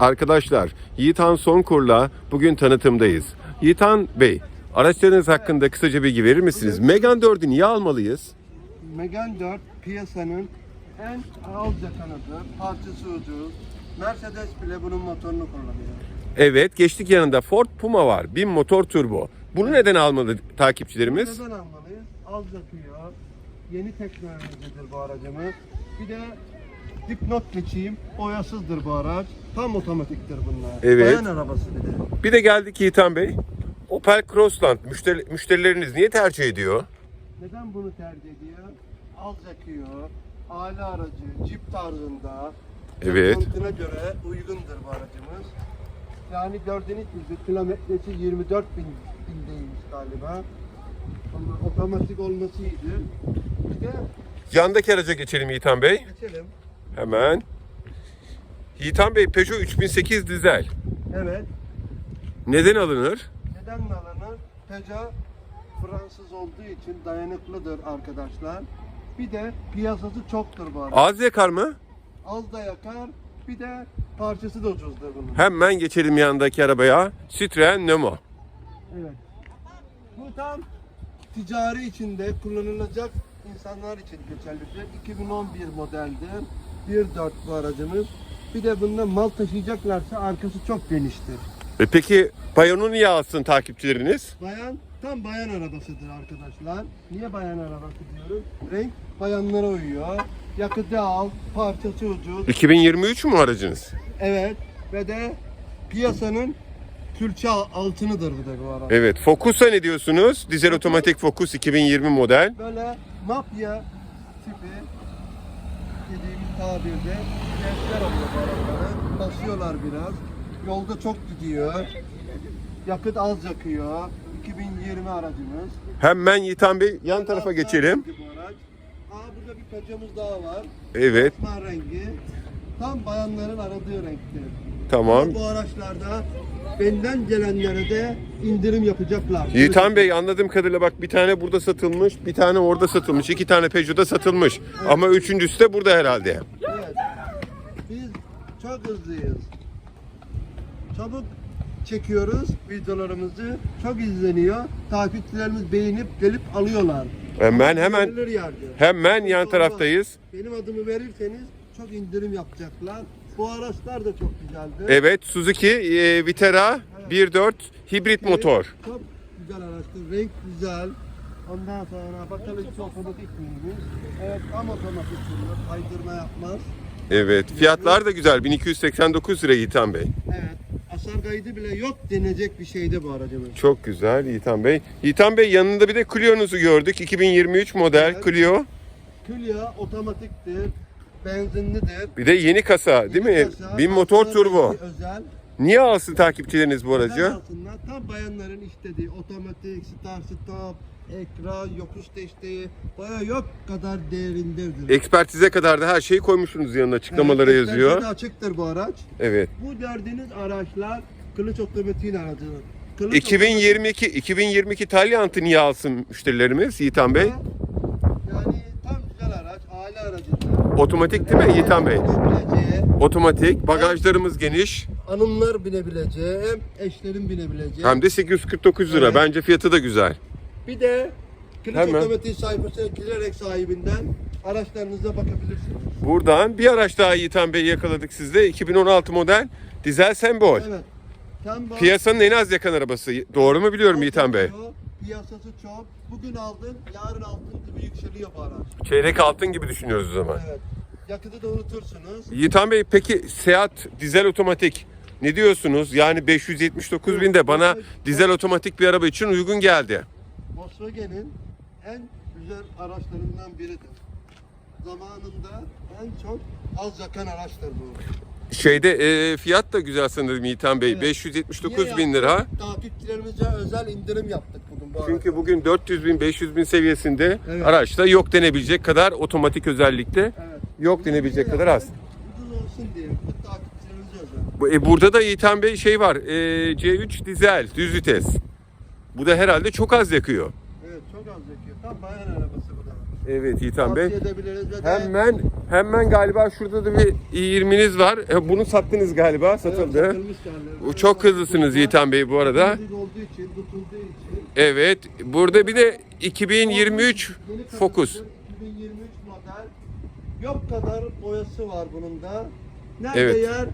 Arkadaşlar, Yiğitan Sonkur'la bugün tanıtımdayız. Yiğitan Bey, araçlarınız hakkında kısaca bilgi verir misiniz? Megan 4'ü niye almalıyız? Megane 4 piyasanın en alt yakınıdır. Parçası ucuz. Mercedes bile bunun motorunu kullanıyor. Evet, geçtik yanında Ford Puma var. 1000 motor turbo. Bunu neden almalı takipçilerimiz? Neden almalıyız? Az yakıyor. Yeni teknolojidir bu aracımız. Bir de dipnot geçeyim. Boyasızdır bu araç. Tam otomatiktir bunlar. Evet. Bayan arabası bir de. Bir de geldik Yiğitan Bey. Opel Crossland müşteri, müşterileriniz niye tercih ediyor? Neden bunu tercih ediyor? Az yakıyor. Aile aracı, cip tarzında. Evet. Konutuna göre uygundur bu aracımız. Yani gördüğünüz gibi kilometresi 24 bin bindeymiş galiba. Ama otomatik olması iyidir. Bir de Yandaki araca geçelim Yiğitan Bey. geçelim. Hemen. Yiğitan Bey Peugeot 3008 dizel. Evet. Neden alınır? Neden alınır? Peugeot Fransız olduğu için dayanıklıdır arkadaşlar. Bir de piyasası çoktur bu arada. Az yakar mı? Az da yakar. Bir de parçası da ucuzdur bunun. Hemen geçelim yanındaki arabaya. Citroen Nemo. Evet. Bu tam ticari içinde kullanılacak insanlar için geçerlidir. 2011 modeldir. 1.4 bu aracımız. Bir de bunda mal taşıyacaklarsa arkası çok geniştir. E peki Payon'u niye alsın takipçileriniz? Bayan tam bayan arabasıdır arkadaşlar. Niye bayan arabası diyorum? Renk bayanlara uyuyor. Yakıtı al, parçası ucuz. 2023 mü aracınız? Evet ve de piyasanın külçe altınıdır bir de bu araba. Evet. Focus'a ne diyorsunuz? Dizel otomatik Focus 2020 model. böyle mafya tipi dediğimiz tabirde gençler oluyor bu arabaları. Basıyorlar biraz. Yolda çok gidiyor. Yakıt az yakıyor. 2020 aracımız. Hemen Yiğitan Bey yan tarafa geçelim. Bu araç. Aa burada bir Peugeot'umuz daha var. Evet. Osman rengi. Tam bayanların aradığı renktir. Tamam. Bu araçlarda benden gelenlere de indirim yapacaklar. Yiğitan Bey anladığım kadarıyla bak bir tane burada satılmış, bir tane orada satılmış, iki tane Peugeot'da satılmış. Ama üçüncüsü de burada herhalde. Evet. Biz çok hızlıyız. Çabuk çekiyoruz videolarımızı. Çok izleniyor. Takipçilerimiz beğenip gelip alıyorlar. Hemen hemen hemen yan taraftayız. Benim adımı verirseniz çok indirim yapacaklar. Bu araçlar da çok güzeldir. Evet Suzuki e, Vitara 1.4 hibrit motor. Çok güzel araçtır. Renk güzel. Ondan sonra bakalım hiç otomatik miymiş? Evet tam otomatik sürüyor. Kaydırma yapmaz. Evet fiyatlar da güzel 1289 lira Yiğitan Bey. Evet. Hasar kaydı bile yok denecek bir şeydi bu aracımız. Çok güzel Yiğitan Bey. Yiğitan Bey yanında bir de Clio'nuzu gördük. 2023 model Evet. Clio. Külya otomatiktir. Benzinlidir. Bir de yeni kasa değil mi? Kasa, 1000 motor turbo. Özel. Niye alsın takipçileriniz bu aracı? Özel altından tam bayanların istediği otomatik, start stop, ekran, yokuş desteği baya yok kadar değerindedir. Ekspertize kadar da her şeyi koymuşsunuz yanına açıklamalara Evet, yazıyor. açıktır bu araç. Evet. Bu gördüğünüz araçlar kılıç otomatiğin aracı. Kılıç 2022 2022 Talyant'ı niye alsın müşterilerimiz Yiğitan Bey? otomatik- Yani tam güzel araç, aile aracıdır. Otomatik değil mi Yiğitan Bey? Binebileceği, Otomatik, bagajlarımız geniş. hanımlar binebileceği, hem eşlerin binebileceği. Hem de 849 lira. Evet. Bence fiyatı da güzel. Bir de kılıç Hemen. otomatik sayfasına girerek sahibinden araçlarınıza bakabilirsiniz. Buradan bir araç daha Yiğitan Bey yakaladık sizde. 2016 model dizel sembol. Evet. Bu Piyasanın en az yakan arabası. Doğru mu biliyorum Yiğitan Bey? Piyasası çok. Bugün aldın, yarın altın gibi yükseliyor bu araç. Çeyrek altın gibi düşünüyoruz o zaman. Evet. Yakıtı da unutursunuz. Yiğitan Bey peki Seat dizel otomatik ne diyorsunuz? Yani 579 bin de bana dizel otomatik bir araba için uygun geldi. Volkswagen'in en güzel araçlarından biridir. Zamanında en çok az yakan araçtır bu. Şeyde e, fiyat da güzel sanırım Yiğitan Bey. Evet. 579 Niye bin lira. Takipçilerimize özel indirim yaptık Çünkü bugün 400 bin 500 bin seviyesinde Evet. araçta yok denebilecek kadar otomatik özellikte Evet. yok denebilecek kadar az. Bu- E, burada da Yiğitan Bey şey var. E, C3 dizel düz vites. Bu da herhalde çok az yakıyor. Evet çok az yakıyor. Tam bayan arabası bu da. Evet Yiğitan Bey. Hemen hemen galiba şurada da bir i20'niz var. E, Bunu sattınız galiba, Evet, satıldı. satılmış yani. Çok hızlısınız Yiğitan Bey bu arada. Evet. Burada bir de 2023 Yeni Focus. tanıtım, 2023 model. Yok kadar boyası var bunun da. Nerede Evet. yer?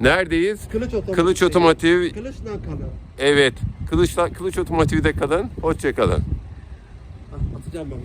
Neredeyiz? Kılıç otomotiv. Kılıç Otomotiv. Kılıç nakalı. Evet. Kılıç Kılıç Otomotiv'de kalın. Hoşça kalın. Atacağım ben bunu.